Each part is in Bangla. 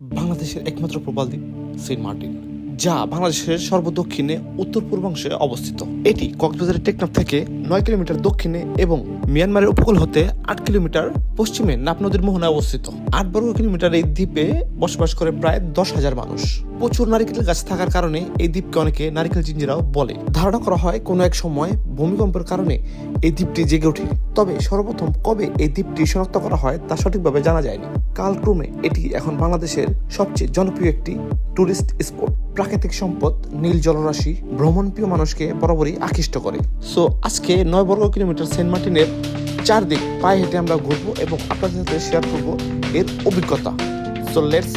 বাংলাদেশের একমাত্র প্রবাল দ্বীপ সেন্ট মার্টিন, যা বাংলাদেশের সর্বদক্ষিণে উত্তর পূর্বাংশে অবস্থিত। এটি কক্সবাজারের টেকনাফ থেকে নয় কিলোমিটার দক্ষিণে এবং মিয়ানমারের উপকূল হতে আট কিলোমিটার পশ্চিমে নাপ নদীর মোহনায় অবস্থিত। আট বর্গ কিলোমিটার এই দ্বীপে বসবাস করে প্রায় দশ হাজার মানুষ। প্রচুর নারিকেল গাছ থাকার কারণে এই দ্বীপকে অনেকে নারিকেল জিঞ্জিরাও বলে। ধারণা করা হয় কোনো এক সময় ভূমিকম্পের কারণে এই দ্বীপটি জেগে ওঠে। তবে সর্বপ্রথম কবে এই দ্বীপটি শনাক্ত করা হয় তা সঠিকভাবে জানা যায়নি। কালক্রমে এটি এখন বাংলাদেশের সবচেয়ে জনপ্রিয় একটি টুরিস্ট স্পট। প্রাকৃতিক সম্পদ, নীল জলরাশি, ভ্রমণপ্রিয় মানুষকে বরাবরই আকৃষ্ট করে। সো, আজকে নয় বর্গ কিলোমিটার সেন্ট মার্টিনের চারদিক, পায়ে হেঁটে আমরা ঘুরবো এবং আপনাদের সাথে শেয়ার করব এর অভিজ্ঞতা। সো লেটস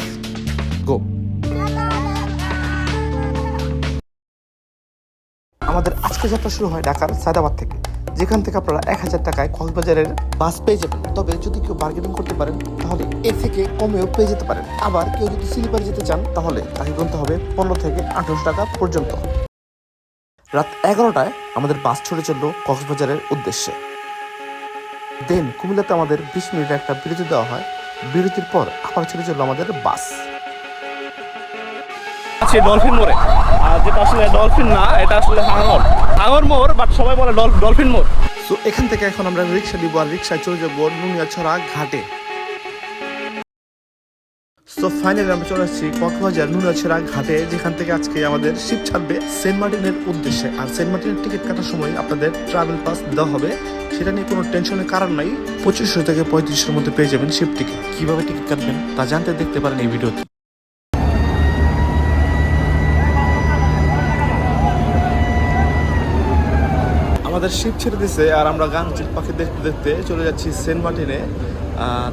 যাত্রা শুরু হয় ঢাকার সায়দাবাদ থেকে। যেখান থেকে আপনারা এক হাজার টাকায় কক্সবাজারের বাস পেয়ে যাবেন। তবে যদি কেউ বার্গেনিং করতে পারেন, তাহলে এর থেকে কমেও পেয়ে যেতে পারেন। আবার কেউ যদি স্লিপারে যেতে চান, তাহলে তাকে গুনতে হবে পনেরো থেকে আঠারোশো টাকা পর্যন্ত। রাত এগারোটায় আমাদের বাস ছুটে চলল কক্সবাজারের উদ্দেশ্যে। দেন কুমিল্লাতে আমাদের বিশ মিনিটের একটা বিরতি দেওয়া হয়। বিরতির পর আবার ছুটে চলল আমাদের বাস। আছে ডলফিন মোড়ে। আর যেটা আসলে ডলফিন না, এটা আসলে হাঙর। হাঙর মোড় বাট সবাই বলে ডল- ডলফিন মোড়। সো এখান থেকে এখন আমরা রিক্সা দিব আর রিক্সায় চলে যাব নুনিয়াছড়া ঘাটে। সো ফাইনালি আমরা চলে আসছি কক্সবাজার নুনিয়াছড়া ঘাটে, যেখান থেকে আজকে আমাদের শিপ ছাড়বে সেন্ট মার্টিনের উদ্দেশ্যে। আর সেন্ট মার্টিনের টিকিট কাটার সময় আপনাদের ট্রাভেল পাস দেওয়া হবে। সেটা নিয়ে কোনো টেনশনের কারণ নাই। পঁচিশশো থেকে পঁয়ত্রিশের মধ্যে পেয়ে যাবেন শিপ টিকিট কীভাবে টিকিট কাটবেন তা জানতে দেখতে পারেন এই ভিডিওতে। আমাদের শিপ ছেড়ে দিছে আর আমরা গান চিল পাখি দেখতে দেখতে চলে যাচ্ছি সেন্ট মার্টিনে।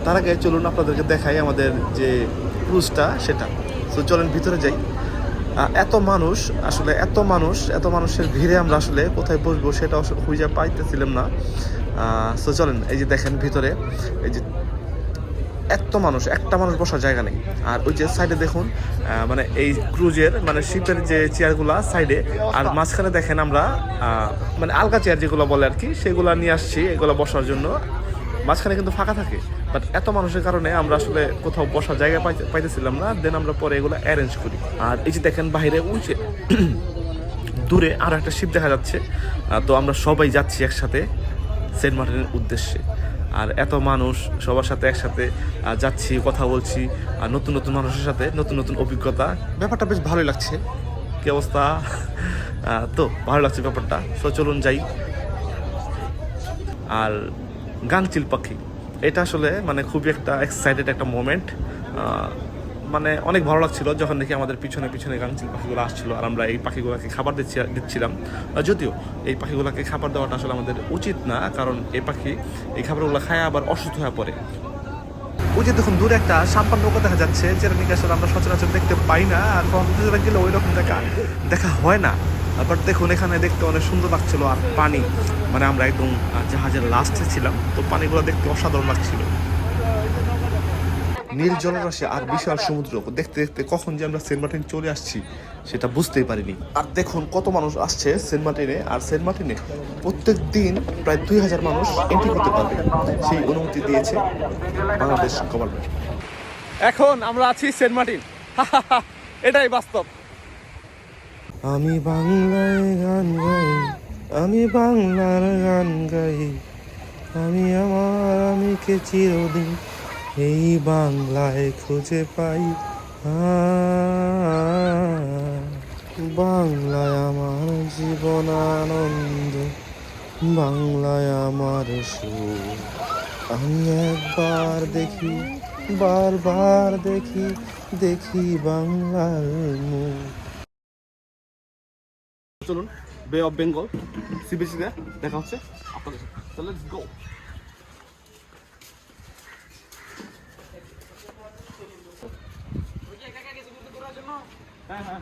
তার আগে চলুন আপনাদেরকে দেখাই আমাদের যে ক্রুজটা সেটা। তো চলেন ভিতরে যাই। এত মানুষ, আসলে এত মানুষ, এত মানুষের ভিড়ে আমরা আসলে কোথায় বসবো সেটা আসলে খুঁজে পাইতেছিলাম না। তো চলেন, এই যে দেখেন ভিতরে, এই যে এত মানুষ, একটা মানুষ বসার জায়গা নেই। আর ওই যে সাইডে দেখুন মানে এই ক্রুজের মানে শিপের যে চেয়ারগুলো সাইডে আর মাঝখানে দেখেন আমরা মানে আলগা চেয়ার যেগুলো বলে আর কি, সেগুলা নিয়ে আসছি, এগুলো বসার জন্য। মাঝখানে কিন্তু ফাঁকা থাকে। বাট এত মানুষের কারণে আমরা আসলে কোথাও বসার জায়গা পাইতে পাইতেছিলাম না। দেন আমরা পরে এগুলো অ্যারেঞ্জ করি। আর এই যে দেখেন বাইরে উঁচে দূরে আরও একটা শিপ দেখা যাচ্ছে। তো আমরা সবাই যাচ্ছি একসাথে সেন্ট মার্টিনের উদ্দেশ্যে। আর এত মানুষ সবার সাথে একসাথে যাচ্ছি কথা বলছি আর নতুন নতুন মানুষের সাথে নতুন নতুন অভিজ্ঞতা। ব্যাপারটা বেশ ভালোই লাগছে। কি অবস্থা? তো ভালো লাগছে ব্যাপারটা। সো চলুন যাই। আর গাংচিল পাখি এটা আসলে মানে খুবই একটা এক্সাইটেড একটা মোমেন্ট মানে অনেক ভালো লাগছিল যখন দেখি আমাদের পিছনে পিছনে গাংচিল পাখিগুলো আসছিল আর আমরা এই পাখিগুলোকে খাবার দিচ্ছি, দিচ্ছিলাম। যদিও এই পাখিগুলোকে খাবার দেওয়াটা আসলে আমাদের উচিত না, কারণ এই পাখি এই খাবারগুলো খায় আবার অসুস্থ হয়ে পড়ে। ওই যে দেখুন, দূরে একটা সাম্পান নৌকা দেখা যাচ্ছে যেটা নাকি আসলে আমরা সচরাচর দেখতে পাই না, আর কক্সবাজারে গেলে ওই রকম দেখা দেখা হয় না। বাট দেখুন, এখানে দেখতে অনেক সুন্দর লাগছিল আর পানি মানে আমরা একদম জাহাজের লাস্টে ছিলাম, তো পানিগুলো দেখতে অসাধারণ লাগছিল। নীল জলরাশি আর বিশাল সমুদ্র দেখতে দেখতে কখন যে আমরা সেন্ট মার্টিন চলে আসছি সেটা বুঝতেই পারিনি। আর দেখুন কত মানুষ আসছে সেন্ট মার্টিনে আর সেন্ট মার্টিনে প্রত্যেক দিন প্রায় দুই হাজার মানুষ এন্ট্রি করতে পারবে। সেই অনুমতি দিয়েছে বাংলাদেশ গভর্নমেন্ট এখন আমরা আছি সেন্ট মার্টিন। এটাই বাস্তব। আমি বাংলায় গান গাই আমি বাংলার গান গাই আমি আমার আমিকে চিরদিন এই বাংলায় খুঁজে পাই। বাংলায় আমার জীবন আনন্দ, বাংলায় আমার সুর আমি একবার দেখি, বারবার দেখি দেখি বাংলার মুখ। চলুন বে অফ বেঙ্গল সিবিসিতে দেখা হচ্ছে আপনাদের গো হ্যাঁ হ্যাঁ।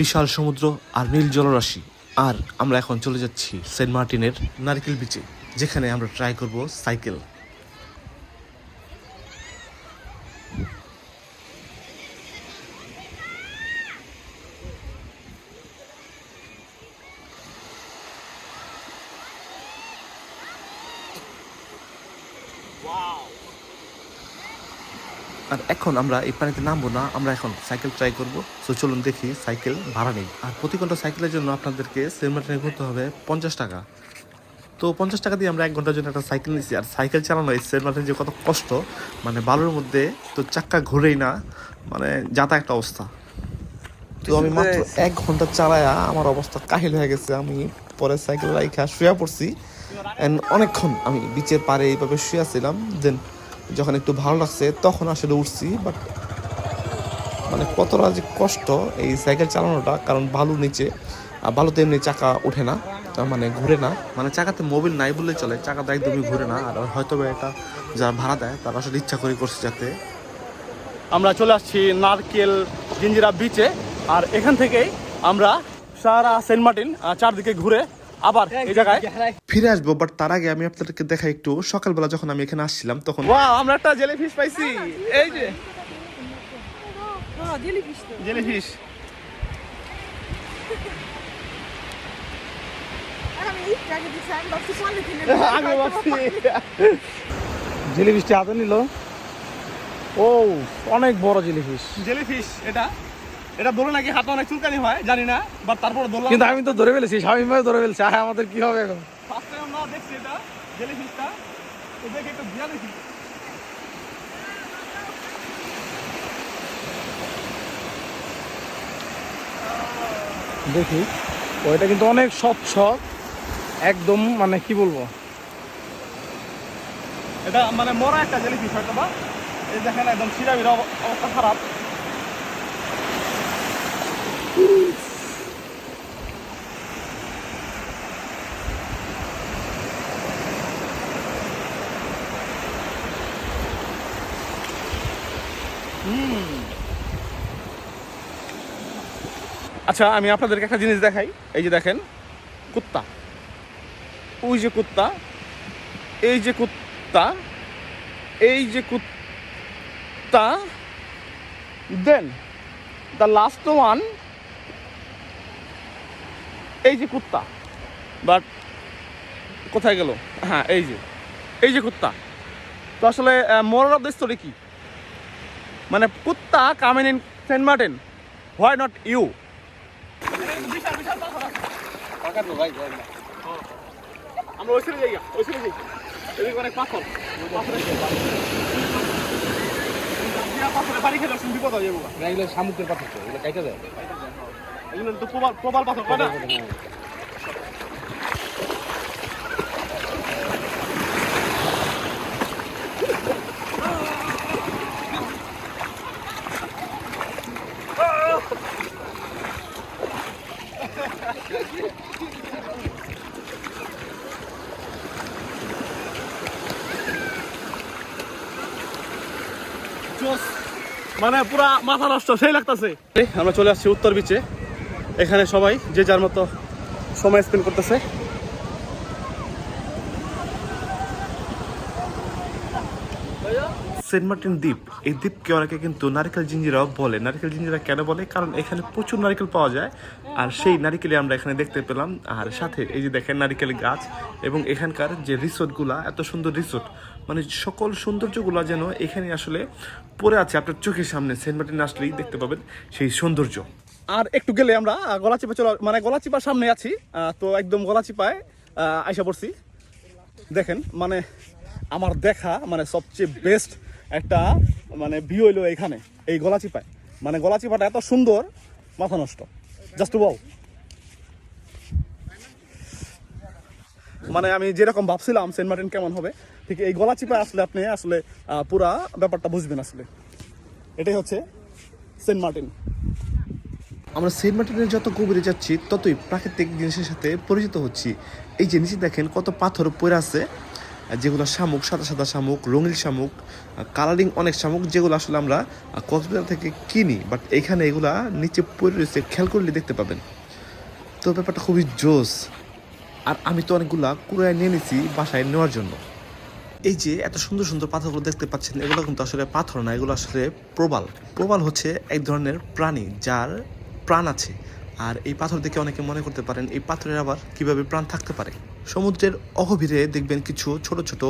বিশাল সমুদ্র আর নীল জলরাশি। আর আমরা এখন চলে যাচ্ছি সেন্ট মার্টিনের নারকেল বিচে, যেখানে আমরা ট্রাই করব সাইকেল। আর এখন আমরা এই পানিতে নামবো না আমরা এখন সাইকেল ট্রাই করব। সো চলুন দেখি সাইকেল ভাড়া নেই। আর প্রতি ঘণ্টা সাইকেলের জন্য আপনাদেরকে সেন্ট মার্টিনে ঘুরতে হবে পঞ্চাশ টাকা। তো পঞ্চাশ টাকা দিয়ে আমরা এক ঘণ্টার জন্য একটা সাইকেল নিচ্ছি আর সাইকেল চালানো এই মার্টিন যে কত কষ্ট মানে বালুর মধ্যে তো চাক্কা ঘুরেই না মানে যাতা একটা অবস্থা। তো আমি মাত্র এক ঘণ্টা চালায়া আমার অবস্থা কাহিল হয়ে গেছে। আমি পরে সাইকেল রাইখা শুয়ে পড়ছি। অ্যান্ড অনেকক্ষণ আমি বিচের পাড়ে এইভাবে শুয়েছিলাম দেন যখন একটু ভালো লাগছে, তখন আসলে উঠছি বাট মানে কতটা যে কষ্ট এই সাইকেল চালানোটা, কারণ ভালো নিচে বালুতে এমনি চাকা ওঠে না মানে ঘুরে না। মানে চাকাতে মোবিল নাই বললে চলে, চাকাতে একদমই ঘুরে না, আর হয়তো এটা যারা ভাড়া দেয়, তারা আসলে ইচ্ছা করে করছে যাতে। আমরা চলে আসছি নারকেল জিঞ্জিরা বিচে আর এখান থেকেই আমরা সারা সেন্ট মার্টিন চারদিকে ঘুরে আবার এই জায়গায়। ফিরে আসব বাট তার আগে আমি আপনাদেরকে দেখাই একটু। সকালবেলা যখন আমি এখানে আসছিলাম তখন ওয়াও আমরা একটা জেলিফিশ পাইছি। এই যে। ভাবছি জেলিফিশটি হাতে নিল। ও অনেক বড় জেলিফিশ। জেলিফিশ এটা। এটা ধরে নাকি হাতে অনেক চুলকানি হয় জানি না বাট তারপর ধরলাম। কিন্তু আমি তো ধরে ফেলেছি স্বামীভাবে ধরে ফেলছি আর আমাদের কি হবে এখন? ফার্স্ট টাইম আমরা দেখছি এটা তো দেখে একটু দিয়া দেখি। দেখি ওইটা কিন্তু অনেক স্বচ্ছ একদম মানে কি বলব? এটা মানে মরা একটা জেলিফিশ হয়তো বা। এই দেখেন একদম সিরাবির অবস্থা খারাপ। আচ্ছা আমি আপনাদেরকে একটা জিনিস দেখাই। এই যে দেখেন, কুত্তা। ওই যে কুত্তা, এই যে কুত্তা, এই যে কুত্তা, দেন দ্য লাস্ট ওয়ান এই যে কুত্তা। বাট কোথায় গেল? হ্যাঁ এই যে। এই যে কুত্তা। তো আসলে মোরাল অফ দ্য স্টোরি কি? মানে কুত্তা coming in Saint Martin why not you আমরা ওই সাইডে যাই ওই সাইডে যাই। এদিকে অনেক পাথর। পাথরে বাড়ি খেলে বিপদ হয়ে যাব এগুলো শামুকের পাথর তো এগুলো কাইটা দেয়। এগুলো তো প্রবাল প্রবাল পাথর কয় না? মানে পুরা মাথা নষ্ট সেই লাগতেছে। আমরা চলে আসছি উত্তর বিচে এখানে সবাই যে যার মতো সময় স্পেন্ড করতেছে। সেন্ট মার্টিন দ্বীপ, এই দ্বীপকে অনেকে কিন্তু নারকেল জিঞ্জিরাও বলে। নারকেল জিঞ্জিরা কেন বলে? কারণ এখানে প্রচুর নারকেল পাওয়া যায়, আর সেই নারিকেলই আমরা এখানে দেখতে পেলাম। আর সাথে এই যে দেখেন নারিকেল গাছ, এবং এখানকার যে রিসোর্টগুলা, এত সুন্দর রিসোর্ট মানে সকল সৌন্দর্যগুলো যেন এখানে আসলে পড়ে আছে। আপনার চোখের সামনে সেন্ট মার্টিন আসলেই দেখতে পাবেন সেই সৌন্দর্য। আর একটু গেলে আমরা গলাচিপা চলে মানে গলাচিপার সামনে আছি তো একদম গলাচিপায় আইসা পড়ছি। দেখেন মানে আমার দেখা মানে সবচেয়ে বেস্ট একটা মানে ভিউ হইল এখানে, এই গলাচিপায়। মানে গলাচিপাটা এত সুন্দর, মাথা নষ্ট। জাস্ট বল মানে আমি যেরকম ভাবছিলাম, সেন্ট মার্টিন কেমন হবে, ঠিক এই গলাচিপায় আসলে আপনি আসলে পুরা ব্যাপারটা বুঝবেন আসলে। এটাই হচ্ছে সেন্ট মার্টিন। আমরা সেন্ট মার্টিনের যত গভীরে যাচ্ছি, ততই প্রাকৃতিক জিনিসের সাথে পরিচিত হচ্ছি। এই যে নিচে দেখেন কত পাথর পড়ে আছে, যেগুলো শামুক, সাদা সাদা শামুক, রঙিন শামুক কালারিং অনেক শামুক, যেগুলো আসলে আমরা কক্সবাজার থেকে কিনি বাট এখানে এগুলা নিচে পড়ে রয়েছে, খেয়াল করলে দেখতে পাবেন। তো ব্যাপারটা খুবই জোস। আর আমি তো অনেকগুলা কুড়ায় নিয়ে নিছি বাসায় নেওয়ার জন্য। এই যে এত সুন্দর সুন্দর পাথরগুলো দেখতে পাচ্ছেন, এগুলো কিন্তু আসলে পাথর না, এগুলো আসলে প্রবাল। প্রবাল হচ্ছে এক ধরনের প্রাণী, যার প্রাণ আছে। আর এই পাথর দেখে অনেকে মনে করতে পারেন, এই পাথরের আবার কীভাবে প্রাণ থাকতে পারে? সমুদ্রের অগভীরে দেখবেন কিছু ছোট ছোট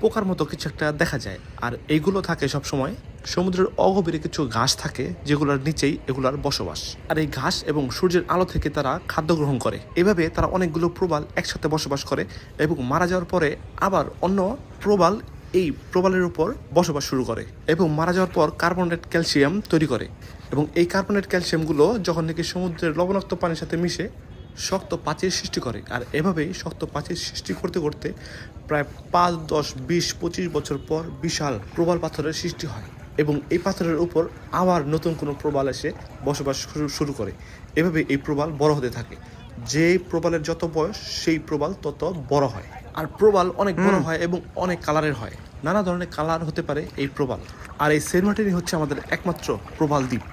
পোকার মতো কিছু একটা দেখা যায়। আর এইগুলো থাকে সব সময় সমুদ্রের অগভীরে কিছু ঘাস থাকে, যেগুলোর নিচেই এগুলার বসবাস। আর এই ঘাস এবং সূর্যের আলো থেকে তারা খাদ্য গ্রহণ করে। এভাবে তারা অনেকগুলো প্রবাল একসাথে বসবাস করে এবং মারা যাওয়ার পরে আবার অন্য প্রবাল এই প্রবালের উপর বসবাস শুরু করে এবং মারা যাওয়ার পর কার্বনেট ক্যালসিয়াম তৈরি করে। এবং এই কার্বনেট ক্যালসিয়ামগুলো যখন নাকি সমুদ্রের লবণাক্ত পানির সাথে মিশে শক্ত প্রাচীর সৃষ্টি করে। আর এভাবেই শক্ত প্রাচীর সৃষ্টি করতে করতে প্রায় পাঁচ দশ বিশ পঁচিশ বছর পর বিশাল প্রবাল পাথরের সৃষ্টি হয় এবং এই পাথরের উপর আবার নতুন কোনো প্রবাল এসে বসবাস শুরু শুরু করে। এভাবে এই প্রবাল বড় হতে থাকে। যে প্রবালের যত বয়স সেই প্রবাল তত বড় হয়। আর প্রবাল অনেক বড় হয় এবং অনেক কালারের হয়। নানা ধরনের কালার হতে পারে এই প্রবাল। আর এই সেন্ট মার্টিনই হচ্ছে আমাদের একমাত্র প্রবাল দ্বীপ।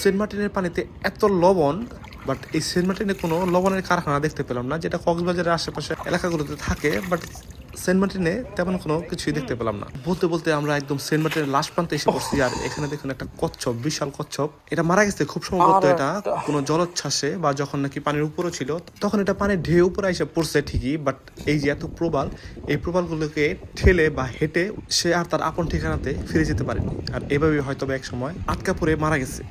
সেন্ট মার্টিনের পানিতে এত লবণ বাট এই সেন্ট মার্টিনে কোনো লবণের কারখানা দেখতে পেলাম না, যেটা কক্সবাজারের আশেপাশে এলাকাগুলোতে থাকে বাট সেন্ট মার্টিনে তেমন কোনো কিছুই দেখতে পেলাম না। বলতে বলতে আমরা একদম সেন্ট মার্টিনের লাস্ট প্রান্তে এসে পড়ছি আর এখানে দেখুন একটা কচ্ছপ বিশাল কচ্ছপ। এটা মারা গেছে খুব সম্ভবত এটা কোনো জলোচ্ছ্বাসে বা যখন নাকি পানির উপরে ছিল তখন এটা পানির ঢেউ উপরে এসে পড়ছে ঠিকই বাট এই যে এত প্রবাল এই প্রবালগুলোকে ঠেলে বা হেঁটে সে আর তার আপন ঠিকানাতে ফিরে যেতে পারেনি আর এভাবে হয়তো এক সময় আটকা পড়ে মারা গেছে।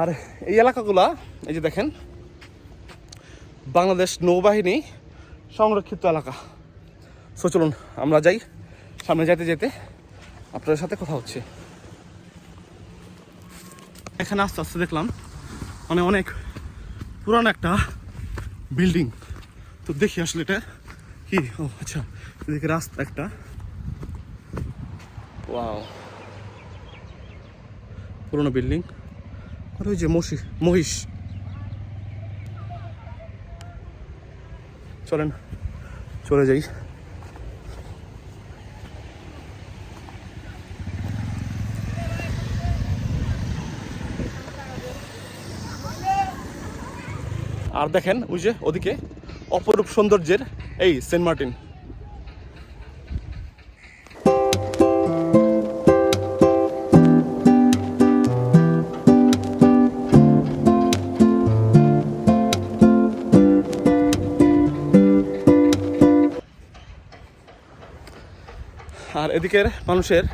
আর এই এলাকাগুলা এই যে দেখেন বাংলাদেশ নৌবাহিনী সংরক্ষিত এলাকা। সো চলুন, আমরা যাই। সামনে যেতে যেতে আপনাদের সাথে কথা হচ্ছে। এখানে আস্তে আস্তে দেখলাম মানে অনেক পুরানো একটা বিল্ডিং। তো দেখি আসলে এটা কি? ও আচ্ছা এদিকে রাস্তা একটা। ওয়াও। পুরোনো বিল্ডিং। আর ওই যে মসি, মহিষ। চলেন, চলে যাই। আর দেখেন, ওই যে ওদিকে অপরূপ সৌন্দর্যের এই সেন্ট মার্টিন। আর এদিকের মানুষের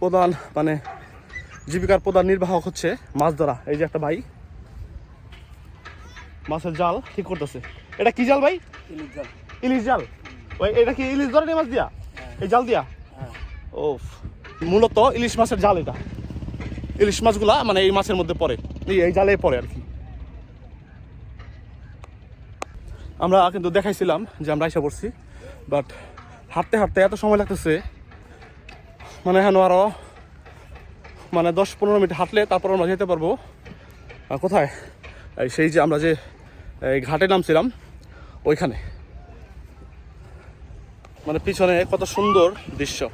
প্রধান মানে জীবিকার প্রধান নির্বাহক হচ্ছে মাছ ধরা এই যে একটা ভাই। মাছের জাল ঠিক করতেছে। এটা কি জাল ভাই? ইলিশ জাল। ওই এটা কি ইলিশ ধরে মাছ দিয়া? এই জাল দিয়া? ও মূলত ইলিশ মাছের জাল এটা। ইলিশ মাছগুলা মানে এই মাছের মধ্যে পড়ে। এই জালে পড়ে আর কি। আমরা কিন্তু দেখাইছিলাম যে আমরা এসে পড়ছি বাট হাঁটতে হাঁটতে এত সময় লাগতেছে মানে এখন আরও মানে দশ পনেরো মিনিট হাঁটলে তারপর আমরা যেতে পারব। কোথায়? সেই যে আমরা যে ঘাটে নামছিলাম, ওইখানে। মানে পিছনে কত সুন্দর দৃশ্য।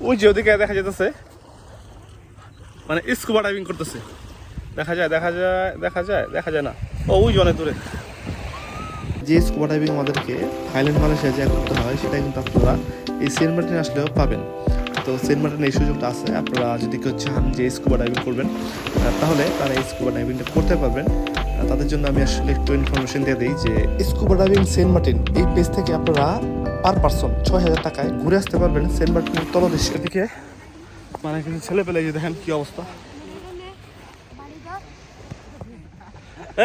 ওই যে ওদিকে দেখা যেতেছে মানে স্কুবা ডাইভিং করতেছে। দেখা যায় দেখা যায় দেখা যায় দেখা যায় না। ও, ওই যে অনেক দূরে। যে স্কুবা ডাইভিং আমাদেরকে থাইল্যান্ড, মালয়েশিয়া যে করতে হয় সেটা কিন্তু আপনারা এই সেন্ট মার্টিন আসলেও পাবেন। তো সেন্ট মার্টিনে এই সুযোগটা আছে। আপনারা যদি কেউ চান যে স্কুবা ডাইভিং করবেন তাহলে তারা এই স্কুবা ডাইভিংটা করতে পারবেন। তাদের জন্য আমি আসলে একটু ইনফরমেশন দিয়ে দিই যে স্কুবা ডাইভিং সেন্ট মার্টিন, এই পেজ থেকে আপনারা পার পার্সন ছয় হাজার টাকায় ঘুরে আসতে পারবেন সেন্ট মার্টিনের তলদেশে এদিকে। মানে কিছু ছেলে পেলে যে দেখেন কি অবস্থা।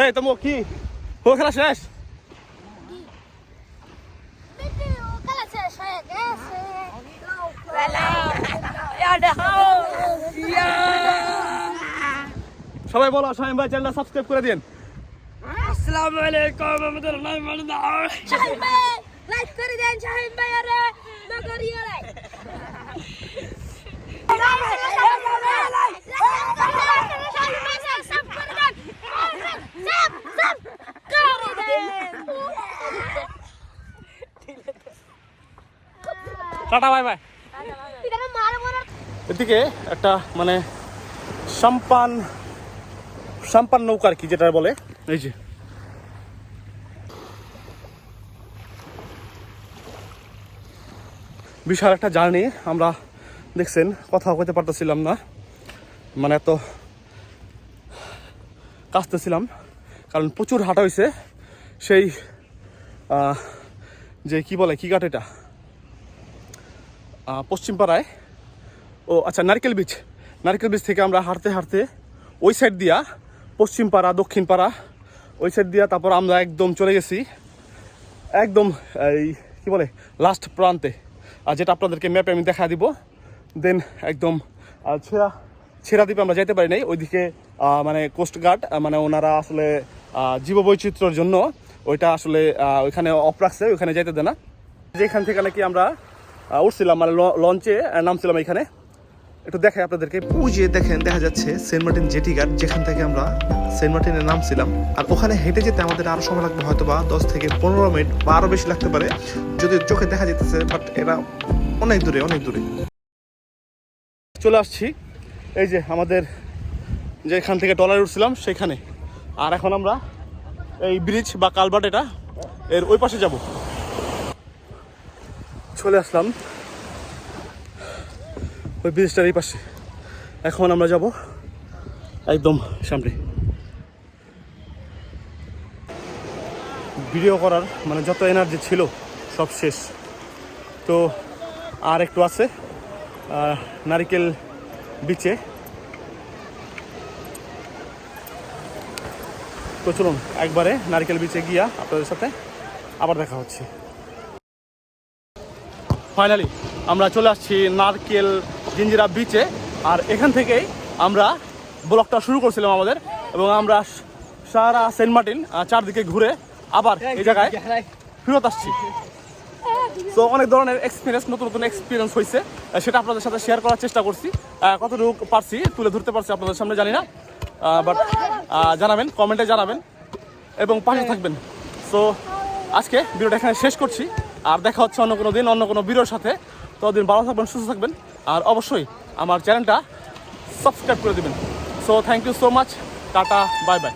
এই তোমার কি? ও খেলা শেষ? সবাই বলো শাহিম ভাই চ্যানেলটা সাবস্ক্রাইব করে দিন। লাইক করে দেন শাহিন ভাই আরে লাইক টাটা বাই বাই এদিকে একটা মানে সাম্পান সাম্পান নৌকা আর কি যেটা বলে। এই যে। বিশাল একটা জার্নি আমরা দেখছেন কথা কইতে পারতেছিলাম না। মানে এত কাঁচতেছিলাম কারণ প্রচুর হাঁটা হয়েছে সেই যে কি বলে কি কাঠ এটা? পশ্চিমপাড়ায়। ও আচ্ছা নারকেল বীচ। নারকেল বীচ থেকে আমরা হাঁটতে হাঁটতে ওই সাইড দিয়া, পশ্চিম পাড়া, দক্ষিণ পাড়া, ওই সাইড দিয়া তারপর আমরা একদম চলে গেছি। একদম এই, কি বলে লাস্ট প্রান্তে। আর যেটা আপনাদেরকে ম্যাপে আমি দেখা দিব। দেন একদম ছেঁড়া ছেঁড়া দ্বীপে আমরা যাইতে পারি নাই। ওইদিকে মানে কোস্টগার্ড মানে ওনারা আসলে জীববৈচিত্র্যের জন্য ওইটা আসলে ওইখানে অফ রাখছে, ওইখানে যাইতে দেয় না। যেখান থেকে নাকি আমরা উঠছিলাম মানে লঞ্চে নামছিলাম এখানে। একটু দেখাই আপনাদেরকে। যে দেখেন, দেখা যাচ্ছে সেন্ট মার্টিন জেটি ঘাট যেখান থেকে আমরা সেন্ট মার্টিনে নামছিলাম। আর ওখানে হেঁটে যেতে আমাদের আরও সময় লাগবে হয়তো বা দশ থেকে পনেরো মিনিট বা আরও বেশি লাগতে পারে, যদি চোখে দেখা যেতেছে বাট এরা অনেক দূরে অনেক দূরে। চলে আসছি। এই যে আমাদের যেখান থেকে টলারে উঠছিলাম, সেখানে। আর এখন আমরা এই ব্রিজ বা কালভার্ট এটা এর ওই পাশে যাব। চলে আসলাম। ওই ব্রিজটার এই পাশে। এখন আমরা যাব একদম সামনে। ভিডিও করার মানে যত এনার্জি ছিল, সব শেষ। তো আর একটু আছে নারিকেল বিচে। তো চলুন, একবারে নারকেল বিচে গিয়া আপনাদের সাথে আবার দেখা হচ্ছে। ফাইনালি আমরা চলে আসছি নারকেল জিঞ্জিরা বিচে। আর এখান থেকেই আমরা ব্লকটা শুরু করছিলাম আমাদের এবং আমরা সারা সেন্ট মার্টিন চারদিকে ঘুরে আবার এই জায়গায় ফেরত আসছি। তো অনেক ধরনের এক্সপিরিয়েন্স নতুন নতুন এক্সপিরিয়েন্স হয়েছে সেটা আপনাদের সাথে শেয়ার করার চেষ্টা করছি। কতটুকু পারছি তুলে ধরতে পারছি আপনাদের সামনে জানি না। বাট জানাবেন কমেন্টে জানাবেন এবং পাশে থাকবেন। সো আজকে ভিডিওটা এখানে শেষ করছি। আর দেখা হচ্ছে অন্য কোনো দিন অন্য কোনো ভিডিওর সাথে। ততদিন ভালো থাকবেন সুস্থ থাকবেন। আর অবশ্যই আমার চ্যানেলটা সাবস্ক্রাইব করে দেবেন। So thank you so much tata bye bye